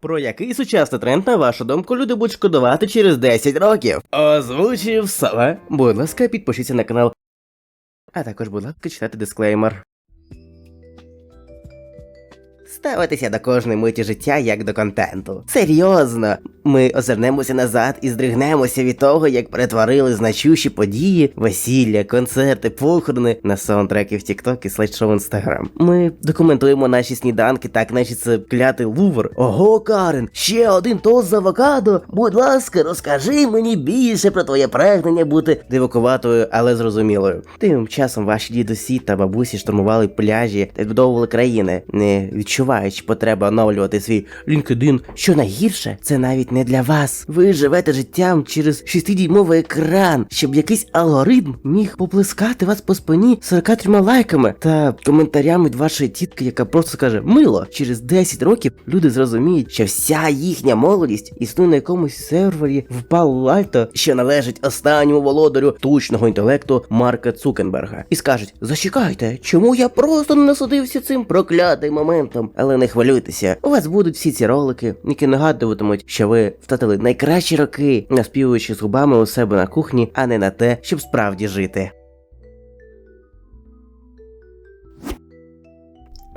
Про який сучасний тренд, на вашу думку, люди будуть шкодувати через 10 років? Озвучив Сава. Будь ласка, підпишіться на канал. А також, будь ласка, читайте дисклеймер. Ставитися до кожної миті життя як до контенту. Серйозно, ми озирнемося назад і здригнемося від того, як перетворили значущі події, весілля, концерти, похорони на саундтреки в TikTok і слайд-шоу Instagram. Ми документуємо наші сніданки, так наче це клятий лувр. Ого, Карен, ще один тост з авокадо. Будь ласка, розкажи мені більше про твоє прагнення бути дивакуватою, але зрозумілою. Тим часом ваші дідусі та бабусі штурмували пляжі та відбудовували країни, не відчуваючи потреби оновлювати свій LinkedIn. Що найгірше, це навіть не для вас. Ви живете життям через 6-дюймовий екран, щоб якийсь алгоритм міг поплескати вас по спині 43 лайками та коментарями від вашої тітки, яка просто скаже мило. Через 10 років люди зрозуміють, що вся їхня молодість існує на якомусь сервері в Пало-Альто, що належить останньому володарю тучного інтелекту Марка Цукенберга, і скажуть: зачекайте, чому я просто не насадився цим проклятим моментом? Але не хвилюйтеся, у вас будуть всі ці ролики, які нагадуватимуть, що ви втратили найкращі роки, наспівуючи з губами у себе на кухні, а не на те, щоб справді жити.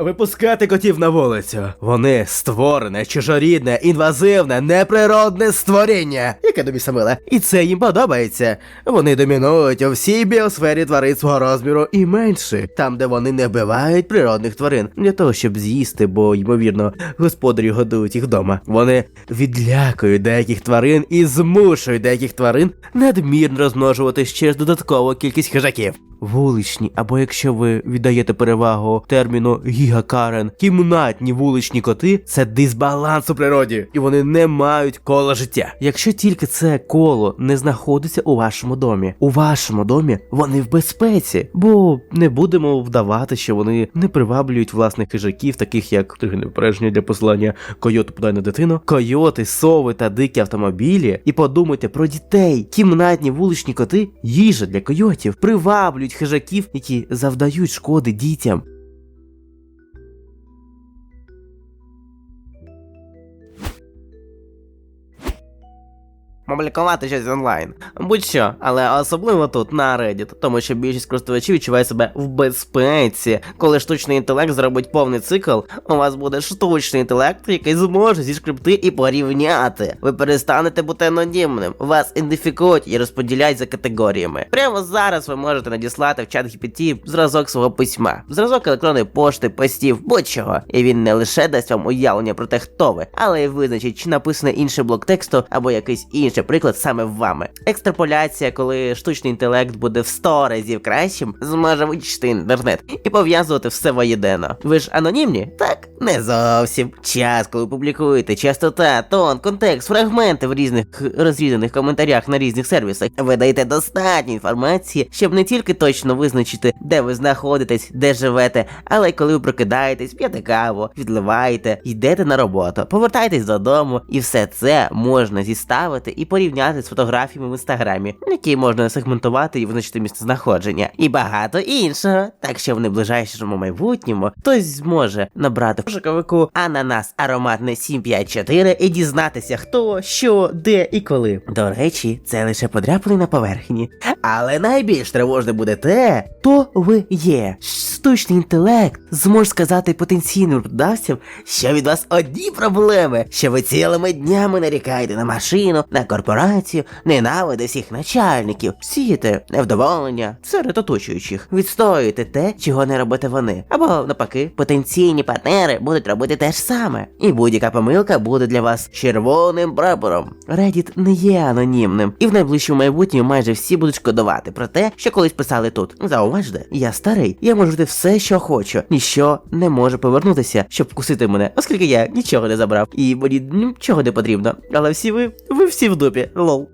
Випускати котів на вулицю. Вони створене, чужорідне, інвазивне, неприродне створіння, яке тобі самиле. І це їм подобається. Вони домінують у всій біосфері тварин свого розміру і менше, там, де вони не вбивають природних тварин, для того, щоб з'їсти, бо, ймовірно, господарі годують їх вдома. Вони відлякують деяких тварин і змушують деяких тварин надмірно розмножуватись через додаткову кількість хижаків. Вуличні, або якщо ви віддаєте перевагу терміну гігакарен, кімнатні вуличні коти це дисбаланс у природі, і вони не мають кола життя. Якщо тільки це коло не знаходиться у вашому домі, у вашому домі вони в безпеці, бо не будемо вдавати, що вони не приваблюють власних хижаків, таких як тригне для послання койоту подай на дитину, койоти, сови та дикі автомобілі. І подумайте про дітей. Кімнатні вуличні коти їжа для койотів приваблюють хижаків, які завдають шкоди дітям. Публікувати щось онлайн. Будь-що, але особливо тут на Reddit, тому що більшість користувачів відчуває себе в безпеці. Коли штучний інтелект зробить повний цикл, у вас буде штучний інтелект, який зможе зішкрипти і порівняти. Ви перестанете бути анонімним, вас ідентифікують і розподіляють за категоріями. Прямо зараз ви можете надіслати в чат GPT зразок свого письма, зразок електронної пошти, постів, будь-чого. І він не лише дасть вам уявлення про те, хто ви, але й визначить, чи написане інший блок тексту або якийсь інший приклад саме вами. Екстраполяція, коли штучний інтелект буде в 100 разів кращим, зможе вичити інтернет і пов'язувати все воєдино. Ви ж анонімні? Так, не зовсім. Час, коли публікуєте, частота, тон, контекст, фрагменти в різних розрізаних коментарях на різних сервісах. Ви даєте достатньо інформації, щоб не тільки точно визначити, де ви знаходитесь, де живете, але й коли ви прокидаєтесь, п'єте каву, відливаєте, йдете на роботу, повертаєтесь додому, і все це можна зіставити і порівняти з фотографіями в інстаграмі, які можна сегментувати і визначити місце знаходження, і багато іншого. Так що в найближайшому майбутньому хтось зможе набрати в пошуковику ананас ароматне 754 і дізнатися, хто, що, де і коли. До речі, це лише подряпини на поверхні. Але найбільш тривожне буде те, хто ви є. Штучний інтелект зможе сказати потенційним продавцям, що від вас одні проблеми, що ви цілими днями нарікаєте на машину, на корпорацію, ненавиде всіх начальників, сієте невдоволення серед оточуючих, відстоюєте те, чого не робите вони. Або навпаки, потенційні партнери будуть робити те ж саме. І будь-яка помилка буде для вас червоним прапором. Reddit не є анонімним, і в найближчому майбутньому майже всі будуть шкодувати про те, що колись писали тут. Зауважте, я старий, я можу робити все, що хочу, ніщо не може повернутися, щоб вкусити мене, оскільки я нічого не забрав, і мені нічого не потрібно. Але всі ви, ви всі в дупі, лол.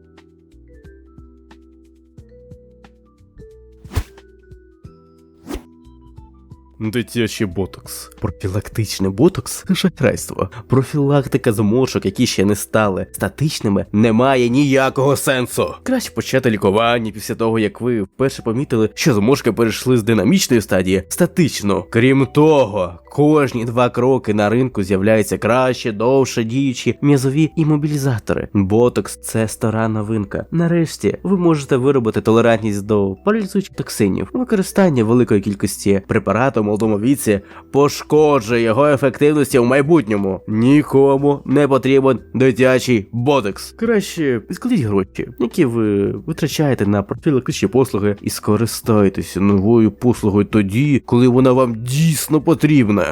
Дитячий ботокс. Профілактичний ботокс шахрайство. Профілактика зморшок, які ще не стали статичними, не має ніякого сенсу. Краще почати лікування після того, як ви вперше помітили, що зморшки перейшли з динамічної стадії в статичну. Крім того, кожні два кроки на ринку з'являються краще, довше діючі м'язові імобілізатори. Ботокс це стара новинка. Нарешті ви можете виробити толерантність до паралізуючих токсинів. Використання великої кількості препарату в молодому віці пошкоджує його ефективності в майбутньому. Нікому не потрібен дитячий ботекс. Краще складіть гроші, які ви витрачаєте на профілактичні послуги, і скористайтеся новою послугою тоді, коли вона вам дійсно потрібна.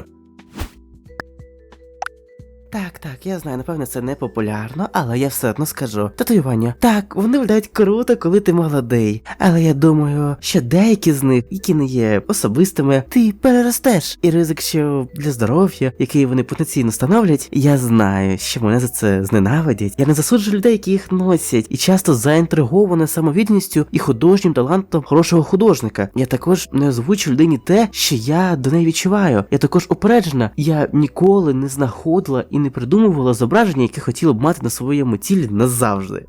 Так, так, я знаю, напевне, це не популярно, але я все одно скажу. Татуювання. Так, вони виглядають круто, коли ти молодий. Але я думаю, що деякі з них, які не є особистими, ти переростеш. І ризик, що для здоров'я, який вони потенційно становлять, я знаю, що мене за це зненавидять. Я не засуджую людей, які їх носять, і часто заінтригована самовідністю і художнім талантом хорошого художника. Я також не озвучу людині те, що я до неї відчуваю. Я також упереджена. Я ніколи не знаходила і не придумувала зображення, яке хотіла б мати на своєму тілі назавжди.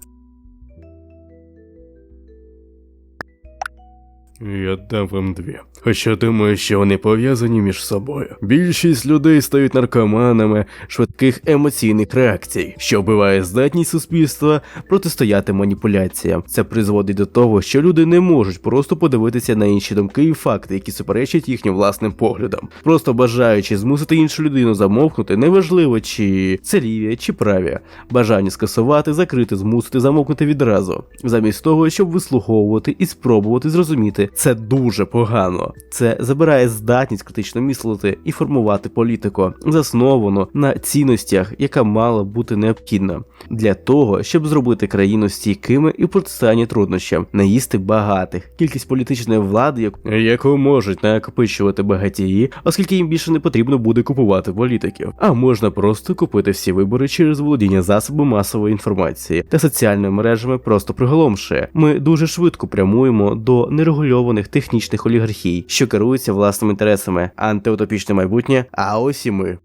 Я дам вам дві. Хоча думаю, що вони пов'язані між собою. Більшість людей стають наркоманами швидких емоційних реакцій, що вбиває здатність суспільства протистояти маніпуляціям. Це призводить до того, що люди не можуть просто подивитися на інші думки і факти, які суперечать їхнім власним поглядам. Просто бажаючи змусити іншу людину замовкнути, неважливо чи це ліві, чи праві. Бажання скасувати, закрити, змусити замовкнути відразу, замість того, щоб вислуховувати і спробувати зрозуміти, це дуже погано. Це забирає здатність критично мислити і формувати політику, засновану на цінностях, яка мала бути необхідна для того, щоб зробити країну стійкими і в протистоянні труднощам, наїсти багатих, кількість політичної влади, яку- можуть накопичувати багатії, оскільки їм більше не потрібно буде купувати політиків, а можна просто купити всі вибори через володіння засобами масової інформації та соціальними мережами просто приголомшує. Ми дуже швидко прямуємо до нерегульованих технічних олігархій, що керуються власними інтересами, антиутопічне майбутнє, а ось і ми.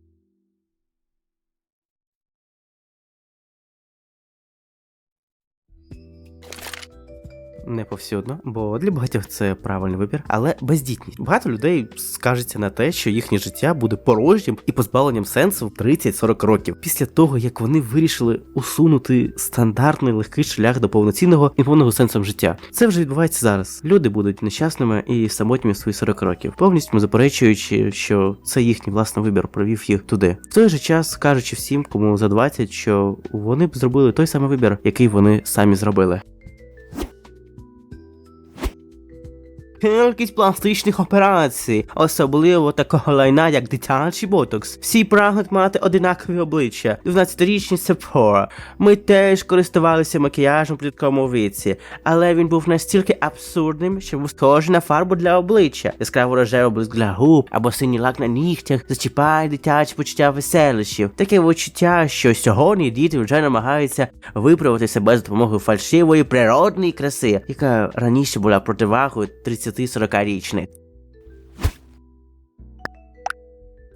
Не повсюдно, бо для багатьох це правильний вибір, але бездітність. Багато людей скажеться на те, що їхнє життя буде порожнім і позбавленням сенсу в 30-40 років після того, як вони вирішили усунути стандартний легкий шлях до повноцінного і повного сенсом життя. Це вже відбувається зараз. Люди будуть нещасними і самотніми в свої 40 років, повністю заперечуючи, що це їхній власний вибір провів їх туди. В той же час кажучи всім, кому за 20, що вони б зробили той самий вибір, який вони самі зробили. Кількість пластичних операцій, особливо такого лайна, як дитячий ботокс. Всі прагнуть мати одинакові обличчя. 12-річний Сепфора. Ми теж користувалися макіяжем в підлітковому віці, але він був настільки абсурдним, що був схожий на фарбу для обличчя, яскраво рожевий блиск для губ або синій лак на нігтях зачіпає дитячі почуття веселищів. Таке відчуття, що сьогодні діти вже намагаються виправити себе за допомогою фальшивої природної краси, яка раніше була противагою 30-40-річних.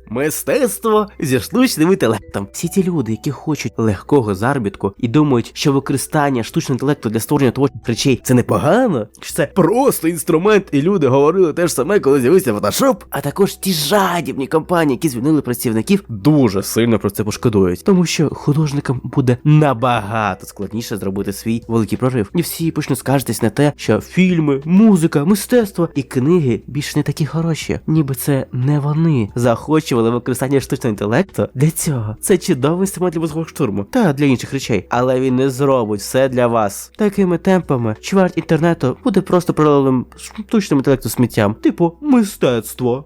Мистецтво зі штучним інтелектом. Всі ті люди, які хочуть легкого заробітку і думають, що використання штучного інтелекту для створення творчих речей це непогано, що це просто інструмент, і люди говорили те ж саме, коли з'явився Photoshop. А також ті жадібні компанії, які звільнили працівників, дуже сильно про це пошкодують, тому що художникам буде набагато складніше зробити свій великий прорив. І всі почнуть скаржитись на те, що фільми, музика, мистецтво і книги більш не такі хороші, ніби це не вони захочували використання штучного інтелекту для цього. Це чудовий інструмент для мозгового штурму та для інших речей, але він не зробить все для вас. Такими темпами чверть інтернету буде просто паралельним штучним інтелекту сміттям, типу мистецтво.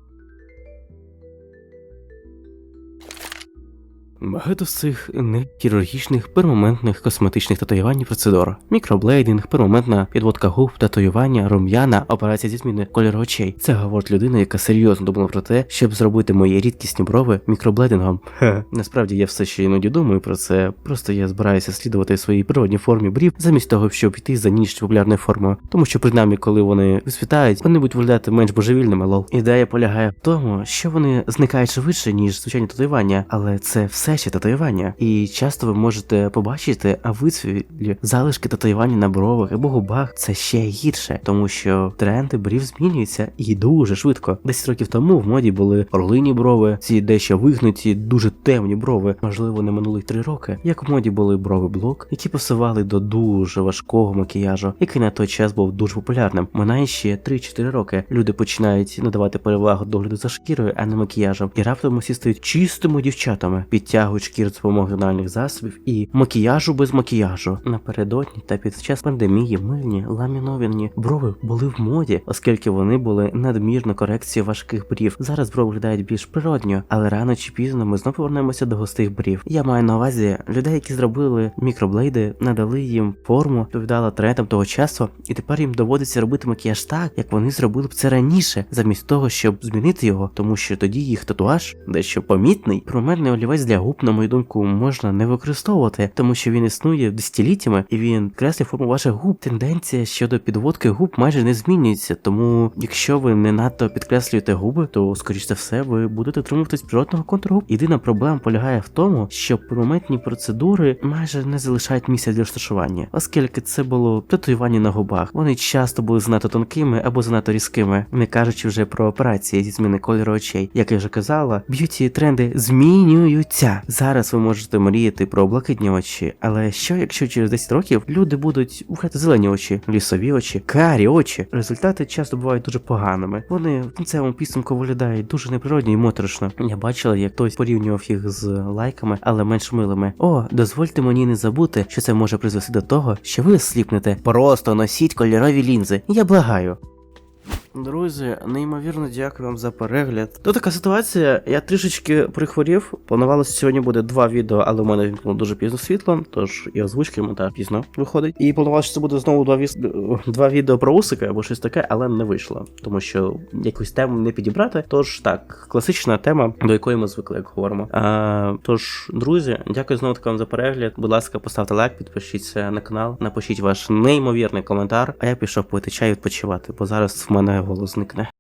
Багато з цих нехірургічних пермоментних косметичних татуювань процедур. Мікроблейдинг, пермоментна підводка губ, татуювання, рум'яна, операція зі зміни кольору очей. Це говорить людина, яка серйозно думала про те, щоб зробити мої рідкісні брови мікроблейдингом. Хе. Насправді я все ще іноді думаю про це. Просто я збираюся слідувати своїй природній формі брів, замість того, щоб йти за ніч популярною формою. Тому що принаймні, коли вони висвітають, вони будуть виглядати менш божевільними, лол. Ідея полягає в тому, що вони зникають швидше, ніж звичайні татуювання, але це все ще татуювання. І часто ви можете побачити, а висвітлі залишки татуювання на бровах або губах це ще гірше, тому що тренди брів змінюються і дуже швидко. 10 років тому в моді були орлині брови, ці дещо вигнуті, дуже темні брови. Можливо, не минулих 3 роки. Як в моді були брови блок, які пасували до дуже важкого макіяжу, який на той час був дуже популярним. Минає ще 3-4 роки. Люди починають надавати перевагу догляду за шкірою, а не макіяжем. І раптом усі стають чистими дівчатами, підтягують шкіру з допомогою тональних засобів і макіяжу без макіяжу. Напередодні та під час пандемії мильні ламіновані брови були в моді, оскільки вони були надмірно корекцією важких брів. Зараз брови виглядають більш природньо, але рано чи пізно ми знову повернемося до густих брів. Я маю на увазі людей, які зробили мікроблейди, надали їм форму, відповідала трендам того часу, і тепер їм доводиться робити макіяж так, як вони зробили б це раніше, замість того, щоб змінити його, тому що тоді їх татуаж дещо помітний. Промерний олівець для губ, на мою думку, можна не використовувати, тому що він існує десятиліттями і він креслить форму ваших губ. Тенденція щодо підводки губ майже не змінюється. Тому, якщо ви не надто підкреслюєте губи, то скоріш за все ви будете тримуватись природного контуру губ. Єдина проблема полягає в тому, що промитні процедури майже не залишають місця для розташування, оскільки це було татуювання на губах. Вони часто були занадто тонкими або занадто різкими, не кажучи вже про операції зі зміни кольору очей. Як я вже казала, б'юті тренди змінюються. Зараз ви можете мріяти про блакитні очі, але що якщо через 10 років люди будуть мати зелені очі, лісові очі, карі очі? Результати часто бувають дуже поганими. Вони в кінцевому підсумку виглядають дуже неприродні і моторошно. Я бачила, як хтось порівнював їх з лайками, але менш милими. О, дозвольте мені не забути, що це може призвести до того, що ви сліпнете. Просто носіть кольорові лінзи. Я благаю. Друзі, неймовірно дякую вам за перегляд. Тут така ситуація, я трішечки прихворів. Планувалося сьогодні буде два відео, але в мене вімкнуло дуже пізно світло, тож і озвучки монтаж пізно виходить. І планувалося, що це буде знову два, віс... два відео про усики або щось таке, але не вийшло, тому що якусь тему не підібрати. Тож так, класична тема, до якої ми звикли, як говоримо. А, тож, друзі, дякую знову таки вам за перегляд. Будь ласка, поставте лайк, підпишіться на канал, напишіть ваш неймовірний коментар. А я пішов пити чай відпочивати, бо зараз в мене голос зникне.